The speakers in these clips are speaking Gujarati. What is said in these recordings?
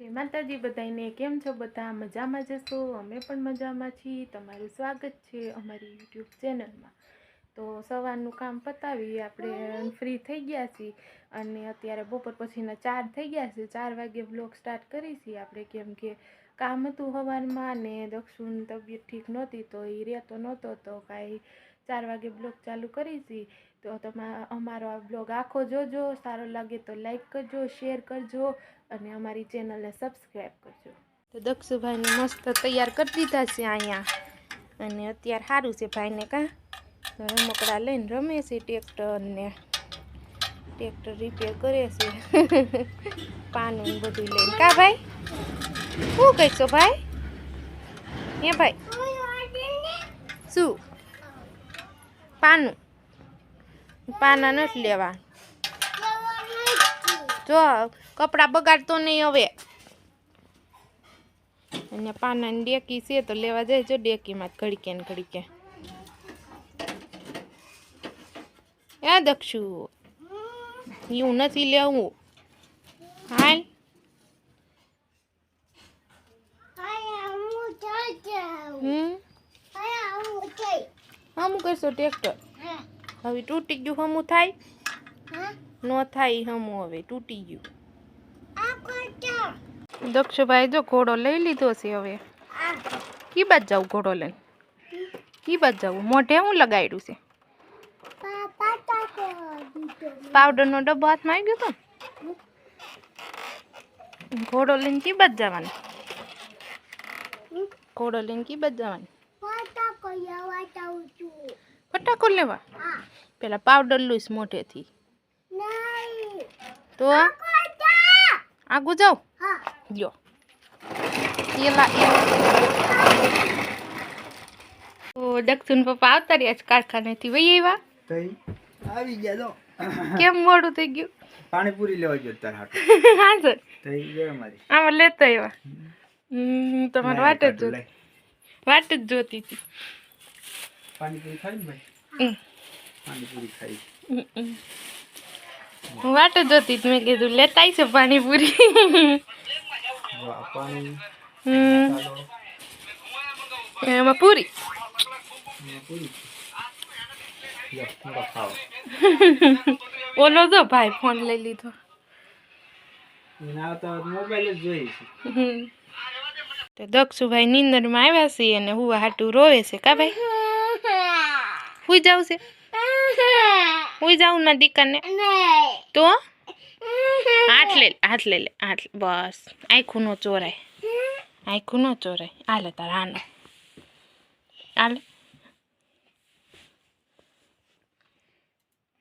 માતાજી બધાને કેમ છો? બધા મજામાં જશો અમે પણ મજામાં છીએ. તમારું સ્વાગત છે અમારી યુટ્યુબ ચેનલમાં. તો સવારનું કામ પતાવી આપણે ફ્રી થઈ ગયા છીએ. અને અત્યારે બપોર પછીના ચાર થઈ ગયા છે. ચાર વાગે બ્લોગ સ્ટાર્ટ કરી છીએ આપણે. કેમ કે કામ હતું સવારમાં ને દક્ષુણ તબિયત ઠીક નહોતી, તો એ રહેતો નહોતો. તો કાંઈ ચાર વાગે બ્લોગ ચાલુ કરી છીએ તો તમે અમારો આ બ્લોગ આખો જોજો સારો લાગે તો લાઈક કરજો શેર કરજો અને અમારી ચેનલને સબસ્ક્રાઈબ કરજો. તો દક્ષુભાઈને મસ્ત તૈયાર કરી દીધા છે અહીંયા. અને અત્યારે સારું છે ભાઈને કાં? તો રમકડા લઈને રમે છે ટ્રેક્ટરને ટ્રેક્ટર રિપેર કરે છે. પાનું બધું લઈને. કા ભાઈ? શું કહીશો ભાઈ? હે ભાઈ? શું? પાનું. પાના નથી લેવા. જો કપડાં બગાડતો નહીં હવે. અને પાનાની ડેકી છે તો લેવા જાય જો ડેકીમાં જ ઘડીકે ને ઘડીકે. એ દક્ષુ એવું નથી લેવું. હાલ. હમ? હમું કરશો ટ્રેક્ટર? હવે તૂટી ગયું હમું થાય? ન થાય હમું હવે તૂટી ગયું. દક્ષભાઈ જો ઘોડો લઈ લીધો છે હવે. કી બાજ જાવું ઘોડો લઈને? કી બાજ જાવું મોઢે હું લગાડ્યું છે? પાવડરનો ડબ્બો હાથમાં આવી ગયો તો? ઘોડો લઈને કી બાજ જવાનું? ઘોડો લઈને કી બાજ જવાનું? ફટાકો લેવા? પેલા પાવડર લઈશ મોઢેથી. તો આગું જાઉં? લ્યો. એલા તો દક્ષિણ પપ્પા આવતા રહ્યા છે કારખાનેથી. વહી આવ્યા? આવી ગયા તો કેમ મોડું થઈ ગયું? પાણીપુરી લેવા ગયો તાર હાટુ. હા સર. તઈ ગયા મારી. આમાં લેતા આવ્યા. હમ, તમારે વાટ જ જોતી. વાટ જ જોતી હતી. પાણીપુરી ખાઈ ને પાણીપુરી ખાઈ. હું વાટ જોતી મેં કીધું લેતા છે પાણીપુરી. એમાં પૂરી. ઓલો જો ભાઈ ફોન લઈ લીધો. તો દક્ષુભાઈ નીંદરમાં આવ્યા છે અને હુવા હાટું રોવે છે કા ભાઈ? હુઈ જાવ છે? હુઈ જાવ ના દીકરને? તો? હાથ લે હાથ લે લે, હાથ. બસ. આખું નો ચોરાય. આખું નો ચોરાય. હાલે તાર હાનો. હાલે.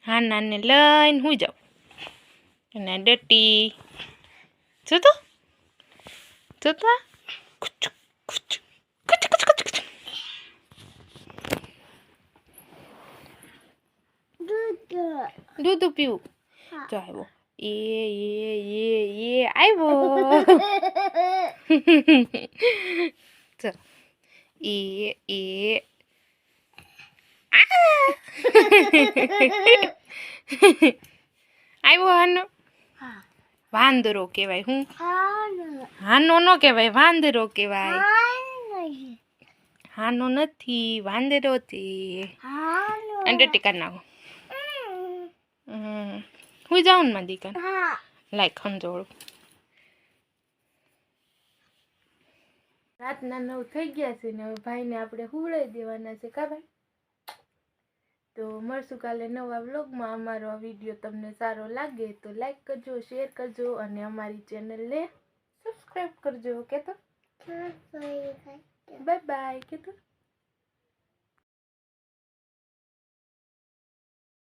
હાનાને લઈને હું જાઉં. અને ડટી. જો તો દૂધ પીવું જો આવ્યો એ એ એ એ આવ્યો ચલ એ એ આ! આવ્યો હાનો વાંદરો કહેવાય હું હાનો નો કહેવાય વાંદરો કહેવાય હાનો નથી વાંદરો છે અને ટીકા નાખો હમ હું જાઉં ને મારી દીકરા લાઈક સમજોડું રાતના નવ થઈ ગયા છે ને હવે ભાઈને આપણે હુવડાવી દેવાના છે કા ભાઈ? તો મળશું કાલે નવા વ્લોગમાં. અમારો આ વીડિયો તમને સારો લાગે તો લાઈક કરજો શેર કરજો અને અમારી ચેનલને સબસ્ક્રાઈબ કરજો કે તો? બાય બાય કે તો?